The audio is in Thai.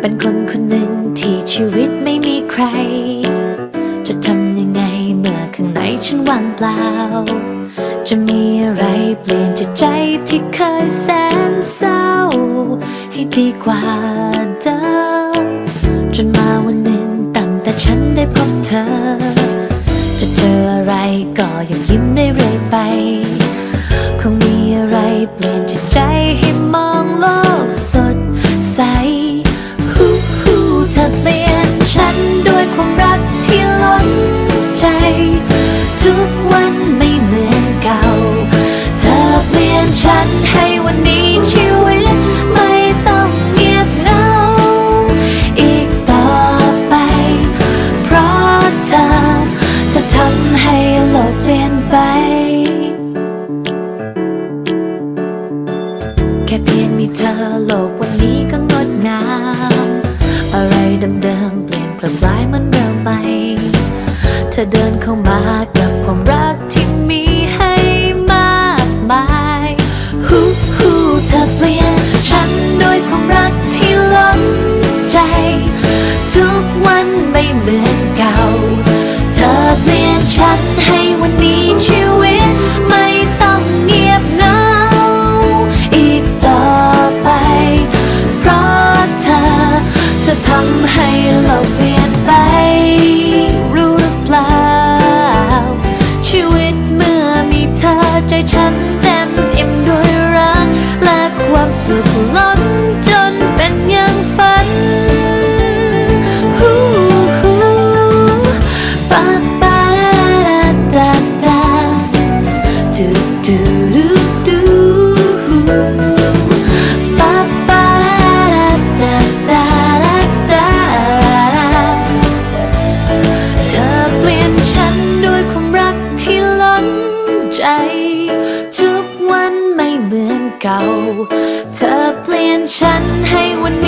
เป็นคนคนหนึ่งที่ชีวิตไม่มีใคร จะทำยังไงเมื่อข้างในฉันว่างเปล่า จะมีอะไรเปลี่ยนจิตใจที่เคยแสนเศร้า ให้ดีกว่าเดิมจนมาวันหนึ่งตั้งแต่ฉันได้พบเธอ จะเจออะไรก็ยังยิ้มได้เรื่อยไป คงมีอะไรเปลี่ยนจิตใจให้มองโลก ทุกวันไม่เหมือนเก่า เธอเปลี่ยนฉันให้วันนี้ชีวิตไม่ต้องเงียบเหงา อีกต่อไป เพราะเธอจะทำให้โลกเปลี่ยนไป แค่เพียงมีเธอโลกวันนี้ก็งดงาม อะไรเดิมๆเปลี่ยนกลับกลายมัน ธอเดินเข้ามากับความรักที่มีให้มากมายฮู้ฮู้เธอเปลี่ยนฉันด้วยความรักที่ล้นใจ ทุกวันไม่เหมือนเก่า เธอเปลี่ยนฉันให้วันนี้ชีวิตไม่ต้องเงียบเหงาอีกต่อไป เพราะเธอจะทำให้โลกเปลี่ยนไป ห เก่า เธอเปลี่ยนฉันให้วัน